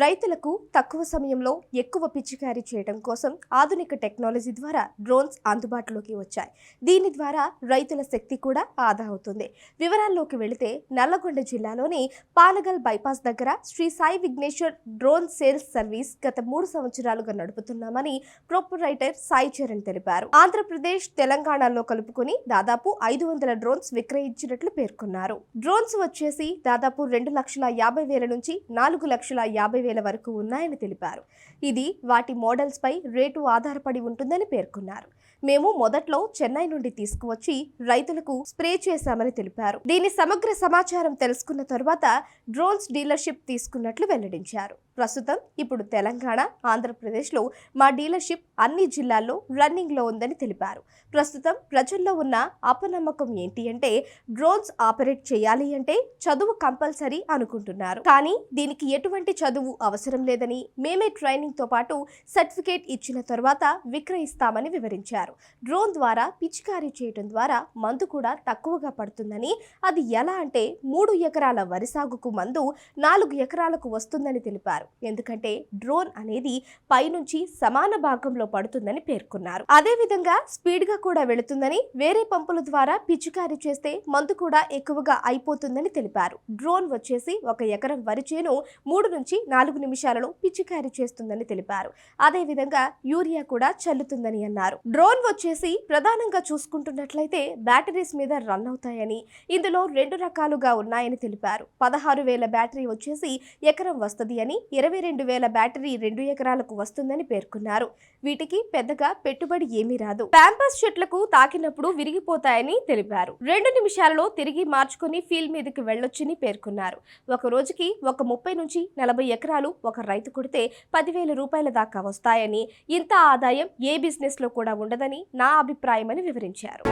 రైతులకు తక్కువ సమయంలో ఎక్కువ పిచికారీ చేయడం కోసం ఆధునిక టెక్నాలజీ ద్వారా డ్రోన్స్ అందుబాటులోకి వచ్చాయి. దీని ద్వారా రైతుల శక్తి కూడా ఆదా అవుతుంది. వివరాల్లోకి వెళితే నల్లగొండ జిల్లాలోని పానగల్ బైపాస్ దగ్గర Sri Sai Vighneshwar drone sales service గత మూడు సంవత్సరాలుగా నడుపుతున్నామని ప్రొపరైటర్ సాయి చరణ్ తెలిపారు. ఆంధ్రప్రదేశ్ తెలంగాణలో కలుపుకొని దాదాపు ఐదు వందల డ్రోన్స్ విక్రయించినట్లు పేర్కొన్నారు. డ్రోన్స్ వచ్చేసి దాదాపు రెండు లక్షల యాభై వేల నుంచి నాలుగు లక్షల యాభై వేల వరకు ఉన్నాయని తెలిపారు. ఇది వాటి మోడల్స్పై రేటు ఆధారపడి ఉంటుందని పేర్కొన్నారు. మేము మొదట్లో చెన్నై నుండి తీసుకువచ్చి రైతులకు స్ప్రే చేశామని తెలిపారు. దీని సమగ్ర సమాచారం తెలుసుకున్న తరువాత డ్రోన్స్ డీలర్షిప్ తీసుకున్నట్లు వెల్లడించారు. ప్రస్తుతం ఇప్పుడు తెలంగాణ ఆంధ్రప్రదేశ్లో మా డీలర్షిప్ అన్ని జిల్లాల్లో రన్నింగ్లో ఉందని తెలిపారు. ప్రస్తుతం ప్రజల్లో ఉన్న అపనమ్మకం ఏంటి అంటే డ్రోన్స్ ఆపరేట్ చేయాలి అంటే చదువు కంపల్సరీ అనుకుంటున్నారు. కానీ దీనికి ఎటువంటి చదువు అవసరం లేదని మేమే ట్రైనింగ్తో పాటు సర్టిఫికేట్ ఇచ్చిన తర్వాత విక్రయిస్తామని వివరించారు. డ్రోన్ ద్వారా పిచికారీ చేయటం ద్వారా మందు కూడా తక్కువగా పడుతుందని అది ఎలా అంటే మూడు ఎకరాల వరి సాగుకు మందు నాలుగు ఎకరాలకు వస్తుందని తెలిపారు. ఎందుకంటే డ్రోన్ అనేది పైనుంచి సమాన భాగంలో పడుతుందని పేర్కొన్నారు. అదే విధంగా స్పీడ్గా కూడా వెళుతుందని వేరే పంపుల ద్వారా పిచికారీ చేస్తే మందు కూడా ఎక్కువగా అయిపోతుందని తెలిపారు. డ్రోన్ వచ్చేసి ఒక ఎకరం వరి చేను మూడు నుంచి నాలుగు నిమిషాలలో పిచికారీ చేస్తుందని తెలిపారు. అదే విధంగా యూరియా కూడా చల్లుతుందని అన్నారు. డ్రోన్ వచ్చేసి ప్రధానంగా చూసుకుంటున్నట్లయితే బ్యాటరీస్ మీద రన్ అవుతాయని ఇందులో రెండు రకాలుగా ఉన్నాయని తెలిపారు. పదహారు వేల బ్యాటరీ వచ్చేసి ఎకరం వస్తుంది అని ఇరవై రెండు వేల బ్యాటరీ రెండు ఎకరాలకు వస్తుందని పేర్కొన్నారు. వీటికి పెద్దగా పెట్టుబడి ఏమీ రాదు. ప్యాంపస్ చెట్లకు తాకినప్పుడు విరిగిపోతాయని తెలిపారు. రెండు నిమిషాలలో తిరిగి మార్చుకుని ఫీల్డ్ మీదకి వెళ్ళొచ్చని పేర్కొన్నారు. ఒక రోజుకి ఒక ముప్పై నుంచి నలభై ఎకరాలు ఒక రైతు కొడితే పదివేల రూపాయల దాకా వస్తాయని ఇంత ఆదాయం ఏ బిజినెస్లో కూడా ఉండదని నా అభిప్రాయమని వివరించారు.